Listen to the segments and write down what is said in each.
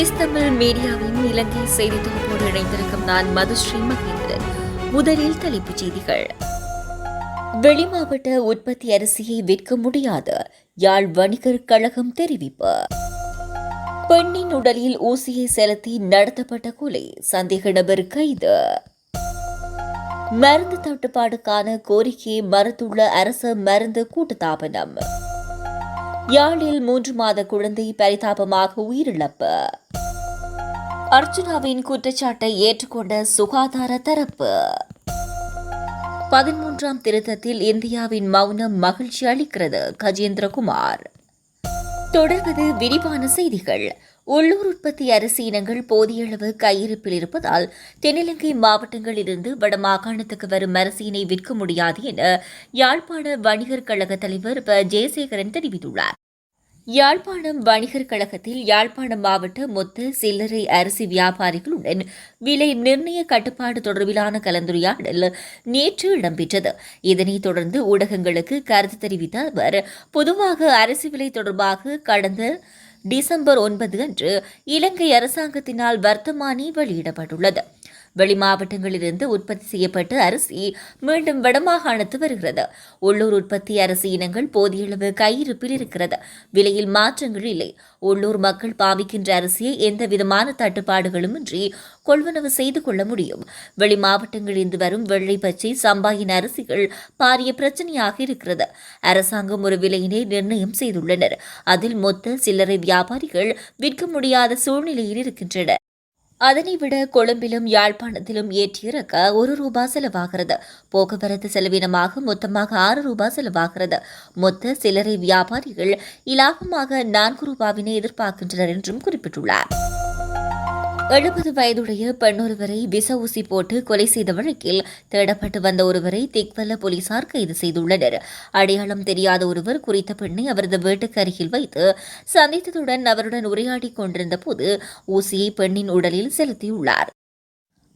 Swiss Tamil மீடியாவின் இலங்கை செய்தி தொகுப்போடு இணைந்திருக்கும் நான் மதுஸ்ரீ மகேந்திரன் முதலில் தலைப்புச் செய்திகள். வெளிமாவட்ட உற்பத்தி அரிசியை விற்க முடியாது யாழ் வணிகர் கழகம் தெரிவிப்பு. பெண்ணின் உடலில் ஊசியை செலுத்தி நடத்தப்பட்ட கொலை சந்தேக நபர் கைது. மருந்து தட்டுப்பாடுக்கான கோரிக்கையை மறுத்துள்ள அரசு மருந்து கூட்டுத்தாபனம். யாழில் மூன்று மாத குழந்தை பரிதாபமாக உயிரிழப்பு. அர்ச்சுனாவின் குற்றச்சாட்டை ஏற்றுக்கொண்ட சுகாதார தரப்பு. பதிமூன்றாம் திருத்தத்தில் இந்தியாவின் மௌனம் மகிழ்ச்சி அளிக்கிறது கஜேந்திரகுமார். தொடர்வது விரிவான செய்திகள். உள்ளூர் உற்பத்தி அரிசி இனங்கள் போதிய அளவு கையிருப்பில் இருப்பதால் தென்னிலங்கை மாவட்டங்களிலிருந்து வடமாகாணத்துக்கு வரும் அரிசியினை விற்க முடியாது என யாழ்ப்பாண வணிகர் கழக தலைவர் ப. ஜெயசேகரன் தெரிவித்துள்ளார். யாழ்ப்பாணம் வணிகர் கழகத்தில் யாழ்ப்பாணம் மாவட்ட மொத்த சில்லறை அரிசி வியாபாரிகளுடன் விலை நிர்ணய கட்டுப்பாடு தொடர்பிலான கலந்துரையாடல் நேற்று இடம்பெற்றது. இதனைத் தொடர்ந்து ஊடகங்களுக்கு கருத்து தெரிவித்த அவர் பொதுவாக அரிசி விலை தொடர்பாக கடந்த டிசம்பர் ஒன்பது அன்று இலங்கை அரசாங்கத்தினால் வர்த்தமானி வெளியிடப்பட்டுள்ளது. வெளிமாவட்டங்களிலிருந்து உற்பத்தி செய்யப்பட்ட அரிசி மீண்டும் வடமாகாணத்து வருகிறது. உள்ளூர் உற்பத்தி அரிசி இனங்கள் போதிய அளவு கையிருப்பில் இருக்கிறது. விலையில் மாற்றங்கள் இல்லை. உள்ளூர் மக்கள் பாவிக்கின்ற அரிசியை எந்த விதமான தட்டுப்பாடுகளும் இன்றி கொள்வனவு செய்து கொள்ள முடியும். வெளி மாவட்டங்களிலிருந்து வரும் வெள்ளை பச்சை சம்பாயின் அரிசிகள் பாரிய பிரச்சனையாக இருக்கிறது. அரசாங்கம் ஒரு விலையினை நிர்ணயம் செய்துள்ளனர். அதில் மொத்த சில்லறை வியாபாரிகள் விற்க முடியாத சூழ்நிலையில் இருக்கின்றனர். அதனை விட கொழும்பிலும் யாழ்ப்பாணத்திலும் ஏற்றியிறக்க ஒரு ரூபாய் செலவாகிறது. போக்குவரத்து செலவினமாக மொத்தமாக ஆறு ரூபாய் செலவாகிறது. மொத்த சில்லறை வியாபாரிகள் இலாபமாக நான்கு ரூபாவினை எதிர்பார்க்கின்றனர் என்றும் குறிப்பிட்டுள்ளார். எழுபது வயதுடைய பெண்ணொருவரை விச ஊசி போட்டு கொலை செய்த வழக்கில் தேடப்பட்டு வந்த ஒருவரை திக்வல்ல போலீசார் கைது செய்துள்ளனர். அடையாளம் தெரியாத ஒருவர் குறித்த பெண்ணை அவரது வீட்டுக்கு அருகில் வைத்து சந்தித்ததுடன் அவருடன் உரையாடிக் கொண்டிருந்த போது ஊசியை பெண்ணின் உடலில் செலுத்தியுள்ளார்.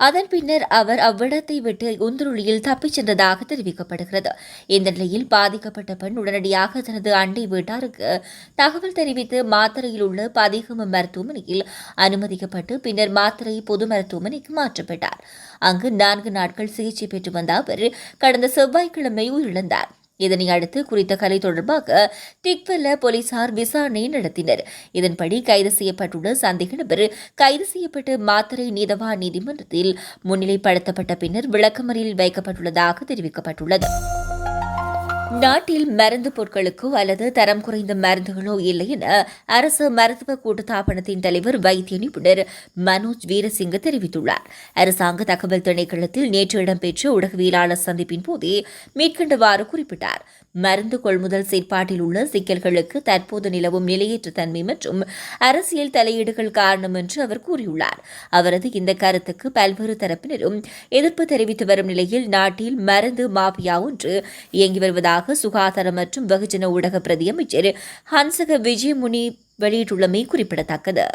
அதன் பின்னர் அவர் அவ்விடத்தை விட்டு உந்துருளியில் தப்பிச் சென்றதாக தெரிவிக்கப்படுகிறது. இந்த நிலையில் பாதிக்கப்பட்ட பெண் உடனடியாக தனது அண்டை வீட்டாருக்கு தகவல் தெரிவித்து மாத்திரையில் உள்ள பதிகம மருத்துவமனையில் அனுமதிக்கப்பட்டு பின்னர் மாத்திரை பொது மருத்துவமனைக்கு மாற்றப்பட்டார். அங்கு நான்கு நாட்கள் சிகிச்சை பெற்று வந்த அவர் கடந்த செவ்வாய்க்கிழமை உயிரிழந்தார். இதனை அடுத்து குறித்த கலை தொடர்பாக திக்வெல்ல போலீசார் விசாரணை நடத்தினர். இதன்படி கைது செய்யப்பட்டுள்ள சந்தேக நபர் கைது செய்யப்பட்டு மாத்திரை நீதவா நீதிமன்றத்தில் முன்னிலைப்படுத்தப்பட்ட பின்னர் விளக்கமறியில் வைக்கப்பட்டுள்ளதாக தெரிவிக்கப்பட்டுள்ளது. நாட்டில் மருந்து பொருட்களுக்கோ அல்லது தரம் குறைந்த மருந்துகளோ இல்லை என அரசு மருத்துவ கூட்டுத்தாபனத்தின் தலைவர் வைத்திய நிபுணர் மனோஜ் வீரசிங்க தெரிவித்துள்ளார். அரசாங்க தகவல் திணைக்களத்தில் நேற்று இடம்பெற்ற ஊடகவியலாளர் சந்திப்பின் போதே மேற்கண்டவாறு குறிப்பிட்டார். மருந்து கொள்முதல் செயற்பாட்டில் உள்ள சிக்கல்களுக்கு தற்போது நிலவும் நிலையற்ற தன்மை மற்றும் அரசியல் தலையீடுகள் காரணம் என்று அவர் கூறியுள்ளார். அவரது இந்த கருத்துக்கு பல்வேறு தரப்பினரும் எதிர்ப்பு தெரிவித்து வரும் நிலையில் நாட்டில் மருந்து மாபியா ஒன்று இயங்கி வருவதாக சுகாதார மற்றும் வெகுஜன ஊடக பிரதியமைச்சர் ஹன்சக விஜயமுனி வெளியிட்டுள்ளமை குறிப்பிடத்தக்கது.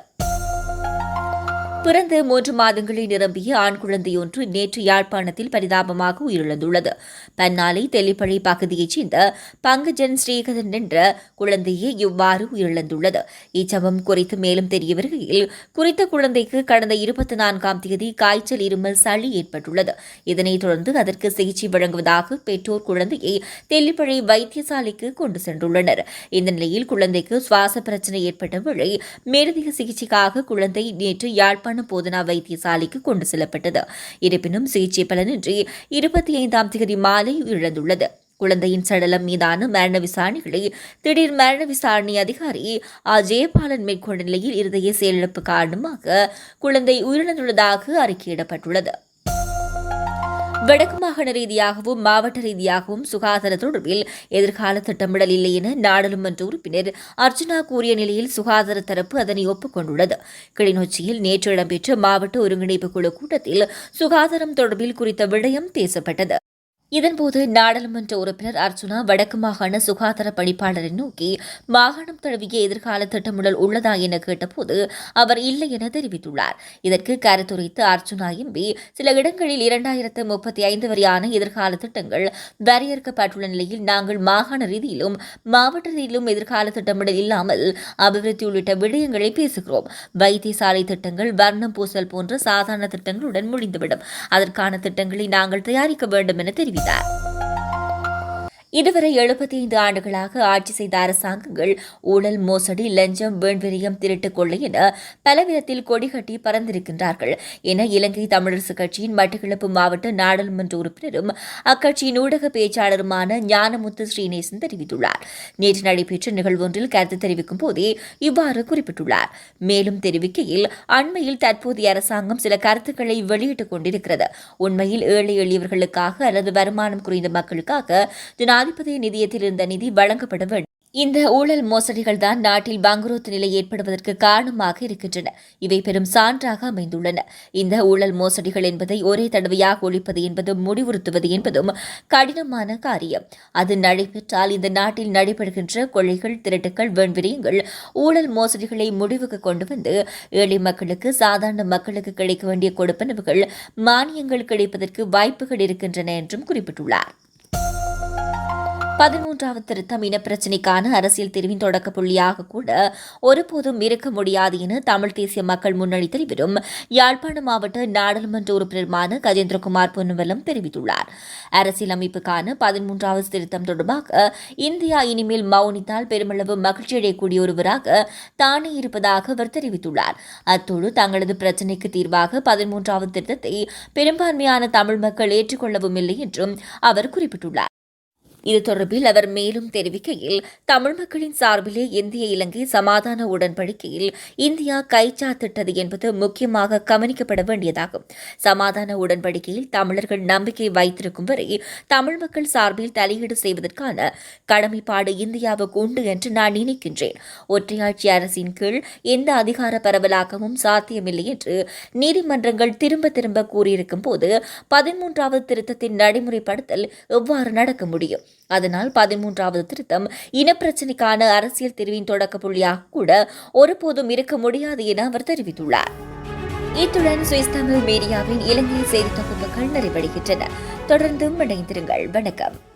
பிறந்து மூன்று மாதங்களை நிரம்பிய ஆண் குழந்தையொன்று நேற்று யாழ்ப்பாணத்தில் பரிதாபமாக உயிரிழந்துள்ளது. பன்னாலை தெல்லிப்பழி பகுதியைச் சேர்ந்த பங்கஜன் ஸ்ரீகதன் என்ற குழந்தையே இவ்வாறு உயிரிழந்துள்ளது. இச்சம்பம் குறித்து மேலும் தெரிய வருகையில் குறித்த குழந்தைக்கு கடந்த இருபத்தி நான்காம் தேதி காய்ச்சல் இருமல் சளி ஏற்பட்டுள்ளது. இதனைத் தொடர்ந்து அதற்கு சிகிச்சை வழங்குவதாக பெற்றோர் குழந்தையை தெல்லிப்பழி வைத்தியசாலைக்கு கொண்டு சென்றுள்ளனர். இந்த நிலையில் குழந்தைக்கு சுவாச பிரச்சனை ஏற்பட்ட வேளை மேலதிக சிகிச்சைக்காக குழந்தை நேற்று யாழ்ப்பாணம் யாழ்ப்பாணம் போதனா வைத்தியசாலைக்கு கொண்டு செல்லப்பட்டது. இருப்பினும் சிகிச்சை பலனின்றி இருபத்தி ஐந்தாம் தேதி மாலை இழந்துள்ளது. குழந்தையின் சடலம் மீதான மரண விசாரணைகளை திடீர் மரண விசாரணை அதிகாரி ஆ ஜெயபாலன் மேற்கொண்ட நிலையில் இருதய செயலிழப்பு காரணமாக குழந்தை உயிரிழந்துள்ளதாக அறிக்கையிடப்பட்டுள்ளது. வடக்கு மாகாண ரீதியாகவும் மாவட்ட ரீதியாகவும் சுகாதார தொடர்பில் எதிர்கால திட்டமிடல் இல்லை என நாடாளுமன்ற உறுப்பினர் அர்ஜுனா கூறிய நிலையில் சுகாதார தரப்பு அதனை ஒப்புக்கொண்டுள்ளது. கிளிநொச்சியில் நேற்று இடம்பெற்ற மாவட்ட ஒருங்கிணைப்பு குழு கூட்டத்தில் சுகாதாரம் தொடர்பில் குறித்த விடயம் பேசப்பட்டது. இதன்போது நாடாளுமன்ற உறுப்பினர் அர்ஜுனா வடக்கு மாகாண சுகாதார பணிப்பாளரை நோக்கி மாகாணம் தழுவிய எதிர்கால திட்டமிடல் உள்ளதா? என கேட்டபோது அவர் இல்லை என தெரிவித்துள்ளார். இதற்கு கருத்துரைத்து அர்ச்சுனா எம்பி சில இடங்களில் இரண்டாயிரத்து முப்பத்தி ஐந்து வரையான எதிர்கால திட்டங்கள் வரையறுக்கப்பட்டுள்ள நிலையில் நாங்கள் மாகாண ரீதியிலும் மாவட்ட ரீதியிலும் எதிர்கால திட்டமிடல் இல்லாமல் அபிவிருத்தி உள்ளிட்ட விடயங்களை பேசுகிறோம். வைத்தியசாலை திட்டங்கள் வர்ணம் பூசல் போன்ற சாதாரண திட்டங்களுடன் முடிந்துவிடும். அதற்கான திட்டங்களை நாங்கள் தயாரிக்க வேண்டும் என தெரிவித்தார் that. இதுவரை எழுபத்தி ஐந்து ஆண்டுகளாக ஆட்சி செய்த அரசாங்கங்கள் ஊழல் மோசடி லஞ்சம் வீண்விரியம் திருட்டுக் கொள்ளை என பலவிதத்தில் கொடிகட்டி பறந்திருக்கின்றார்கள். என இலங்கை தமிழரசு கட்சியின் மட்டக்களப்பு மாவட்ட நாடாளுமன்ற உறுப்பினரும் அக்கட்சியின் ஊடக பேச்சாளருமான ஞானமுத்து ஸ்ரீநேசன் தெரிவித்துள்ளார். நேற்று நடைபெற்ற நிகழ்வொன்றில் கருத்து தெரிவிக்கும் போதே இவ்வாறு குறிப்பிட்டுள்ளார். மேலும் தெரிவிக்கையில் அண்மையில் தற்போதைய அரசாங்கம் சில கருத்துக்களை வெளியிட்டுக் கொண்டிருக்கிறது. உண்மையில் ஏழை எளியவர்களுக்காக அல்லது வருமானம் குறைந்த மக்களுக்காக ஜனாதிபதி நிதியத்தில் இருந்த நிதி வழங்கப்பட வேண்டும். இந்த ஊழல் மோசடிகள் தான் நாட்டில் பங்குரோத்து நிலை ஏற்படுவதற்கு காரணமாக இருக்கின்றன. இவை பெரும் சான்றாக அமைந்துள்ளன. இந்த ஊழல் மோசடிகள் என்பதை ஒரே தடவையாக ஒழிப்பது என்பதும் முடிவுறுத்துவது என்பதும் கடினமான காரியம். அது நடைபெற்றால் இந்த நாட்டில் நடைபெறுகின்ற கொள்ளைகள் திருட்டுக்கள் வெண்விரியங்கள் ஊழல் மோசடிகளை முடிவுக்கு கொண்டு வந்து ஏழை மக்களுக்கு சாதாரண மக்களுக்கு கிடைக்க வேண்டிய கொடுப்பனவுகள் மானியங்கள் கிடைப்பதற்கு வாய்ப்புகள் இருக்கின்றன என்றும் குறிப்பிட்டுள்ளார். பதிமூன்றாவது திருத்தம் இனப்பிரச்சினைக்கான அரசியல் தீர்வின் தொடக்க புள்ளியாக கூட ஒருபோதும் இருக்க முடியாது என தமிழ் தேசிய மக்கள் முன்னணி தலைவரும் யாழ்ப்பாண மாவட்ட நாடாளுமன்ற உறுப்பினருமான கஜேந்திரகுமார் பொன்னுவலம் தெரிவித்துள்ளார். அரசியலமைப்புக்கான பதிமூன்றாவது திருத்தம் தொடர்பாக இந்தியா இனிமேல் மௌனித்தால் பெருமளவு மகிழ்ச்சியடையக்கூடிய ஒருவராக தானே இருப்பதாக அவர் தெரிவித்துள்ளார். அத்தோடு தங்களது பிரச்சினைக்கு தீர்வாக பதிமூன்றாவது திருத்தத்தை பெரும்பான்மையான தமிழ் மக்கள் ஏற்றுக்கொள்ளவும் இல்லை என்றும் அவர் குறிப்பிட்டுள்ளார். இது தொடர்பில் அவர் மேலும் தெரிவிக்கையில் தமிழ் மக்களின் சார்பிலே இந்திய இலங்கை சமாதான உடன்படிக்கையில் இந்தியா கைச்சாத்திட்டது என்பது முக்கியமாக கவனிக்கப்பட வேண்டியதாகும். சமாதான உடன்படிக்கையில் தமிழர்கள் நம்பிக்கை வைத்திருக்கும் வரை தமிழ் மக்கள் சார்பில் தலையீடு செய்வதற்கான கடமைப்பாடு இந்தியாவுக்கு உண்டு என்று நான் நினைக்கின்றேன். ஒற்றையாட்சி அரசின் கீழ் எந்த அதிகார பரவலாகவும் சாத்தியமில்லை என்று நீதிமன்றங்கள் திரும்ப திரும்ப கூறியிருக்கும் போது பதிமூன்றாவது திருத்தத்தின் நடைமுறைப்படுத்தல் எவ்வாறு நடக்க முடியும்? அதனால் பதிமூன்றாவது திருத்தம் இனப்பிரச்சினைக்கான அரசியல் தீர்வின் தொடக்க புள்ளியாக கூட ஒருபோதும் இருக்க முடியாது என அவர் தெரிவித்துள்ளார். இத்துடன் சுவிஸ் தமிழ் மீடியாவின் இலங்கை செய்தி தொகுப்புகள் நிறைவடைகின்றன. தொடர்ந்தும் இணைந்திருங்கள். வணக்கம்.